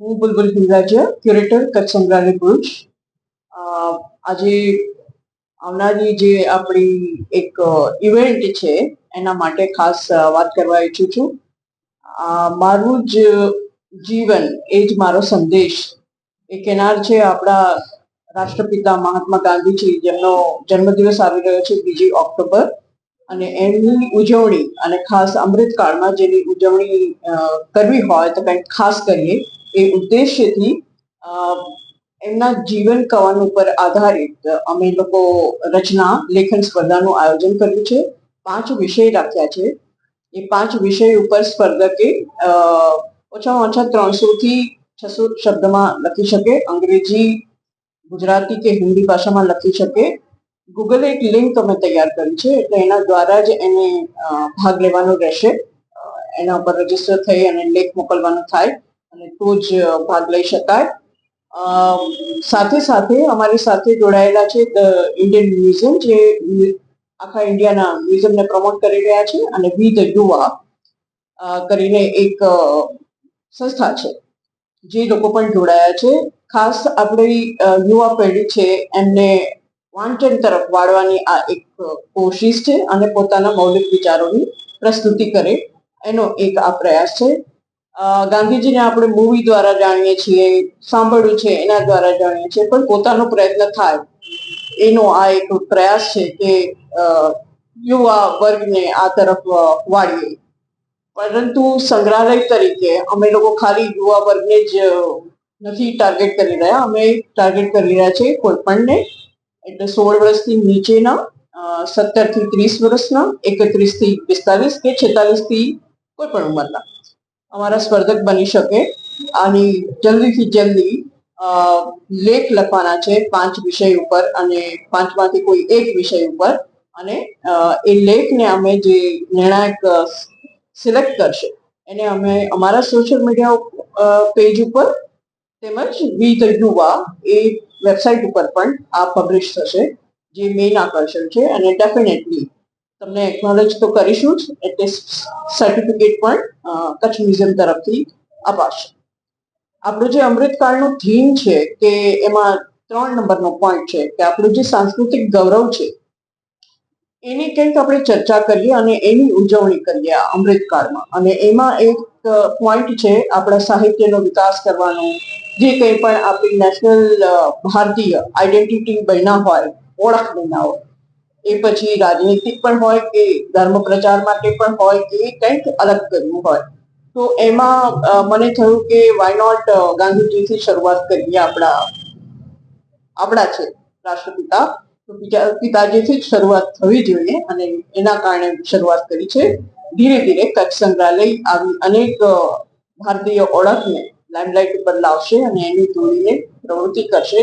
હું બુલબુલ હિંગરાજા ક્યુરેટર કચ્છ સંગ્રહાલય ભુજ આજે આવનારી જે આપણી એક ઇવેન્ટ છે, એના માટે ખાસ વાત કરવા ઈચ્છું છું. મારું જ જીવન, એ જ મારો સંદેશ, એ કેનાર છે આપણા રાષ્ટ્રપિતા મહાત્મા ગાંધીજી, જેમનો જન્મદિવસ આવી રહ્યો છે બીજી ઓક્ટોબર. અને એમની ઉજવણી, અને ખાસ અમૃતકાળમાં જેની ઉજવણી કરવી હોય તો કંઈક ખાસ કરીએ. એ ઉદ્દેશ્યથી એમના જીવન કવન ઉપર આધારિત અમે લોકો રચના, લેખન સ્પર્ધાનું આયોજન કર્યું છે. પાંચ વિષય રાખ્યા છે. એ પાંચ વિષય ઉપર સ્પર્ધકે ઓછામાં ઓછા ત્રણસો થી છસો શબ્દમાં લખી શકે. અંગ્રેજી, ગુજરાતી કે હિન્દી ભાષામાં લખી શકે. ગૂગલે એક લિંક અમે તૈયાર કરી છે. એટલે એના દ્વારા જ એને ભાગ લેવાનો રહેશે. એના ઉપર રજિસ્ટર થઈ અને લેખ મોકલવાનો થાય. અને તો જ ભાગ લઈ શકાય. સાથે સાથે અમારી સાથે જોડાયેલા છે ધ ઇન્ડિયન મ્યુઝિયમ, જે આખા ઇન્ડિયાના મ્યુઝિયમને પ્રમોટ કરી રહ્યા છે અને વી ધ યુવા કરીને એક સંસ્થા છે. જે લોકો પણ જોડાયા છે. ખાસ આપણી યુવા પેઢી છે, એમને વાંચન તરફ વાળવાની આ એક કોશિશ છે અને પોતાના મૌલિક વિચારોની પ્રસ્તુતિ કરે. એનો એક આ પ્રયાસ છે. ગાંધીજીને આપણે મૂવી દ્વારા જાણીએ છીએ, સાંભળ્યું છે, એના દ્વારા જાણીએ છીએ, પણ પોતાનો પ્રયત્ન થાય. એનો આ એક પ્રયાસ છે કે યુવા વર્ગને આ તરફ વાળીએ. પરંતુ સંગ્રહાલય તરીકે અમે લોકો ખાલી યુવા વર્ગને જ નથી ટાર્ગેટ કરી રહ્યા. અમે ટાર્ગેટ કરી રહ્યા છે કોઈ પણને એટલે સોળ વર્ષથી નીચેના સત્તરથી ત્રીસ વર્ષના એકત્રીસથી પિસ્તાલીસ કે છેતાલીસથી કોઈ પણ ઉંમરના. અમારા સ્પર્ધક બની શકે. આની જલ્દીથી જલ્દી લેખ લખવાના છે પાંચ વિષય ઉપર અને પાંચમાંથી કોઈ એક વિષય ઉપર. અને એ લેખને અમે જે નિર્ણાયક સિલેક્ટ કરશે, એને અમે અમારા સોશિયલ મીડિયા પેજ ઉપર તેમજ વી ધ યુવા એ વેબસાઇટ ઉપર પણ આ પબ્લિશ થશે, જે મેઇન આકર્ષણ છે અને ડેફિનેટલી તમને એકનોલેજ તો કરીશું જ એટલે સર્ટિફિકેટ પણ કચ્છ મ્યુઝિયમ તરફથી અપાશે. આપણું જે અમૃતકાળનું થીમ છે કે એમાં ત્રણ નંબરનો પોઈન્ટ છે કે આપણું જે સાંસ્કૃતિક ગૌરવ છે, એની કંઈક આપણે ચર્ચા કરીએ અને એની ઉજવણી કરીએ આ અમૃતકાળમાં. અને એમાં એક પોઈન્ટ છે આપણા સાહિત્યનો વિકાસ કરવાનો. જે કંઈ પણ આપણી નેશનલ ભારતીય આઈડેન્ટિટી બન્યા હોય, ઓળખ બન્યા હોય એ પછી રાજનીતિક પણ હોય કે ધર્મ પ્રચાર માટે પણ હોય કે કંઈક અલગ કરવું હોય. તો એમાં મને થયું કે વાય નોટ ગાંધીજીથી શરૂઆત કરીએ આપણા આપણા છે, રાષ્ટ્રપિતા. તો પિતા- પિતાજીથી જ શરૂઆત થવી જોઈએ અને એના કારણે શરૂઆત કરી છે. ધીરે ધીરે કચ્છ સંગ્રહાલય આવી અનેક ભારતીય ઓળખને લાઇમલાઇટ ઉપર લાવશે અને એની ધોરીને પ્રવૃત્તિ કરશે.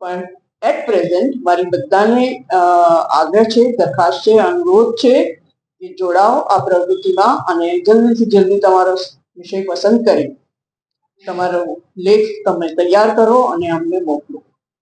પણ એટ પ્રેઝન્ટ મારી બધાને આગ્રહ છે, દરખાસ્ત છે, અનુરોધ છે કે જોડાઓ આ પ્રવૃત્તિમાં અને જલ્દીથી જલ્દી તમારો વિષય પસંદ કરી. તમારો લેખ તમે તૈયાર કરો અને અમને મોકલો.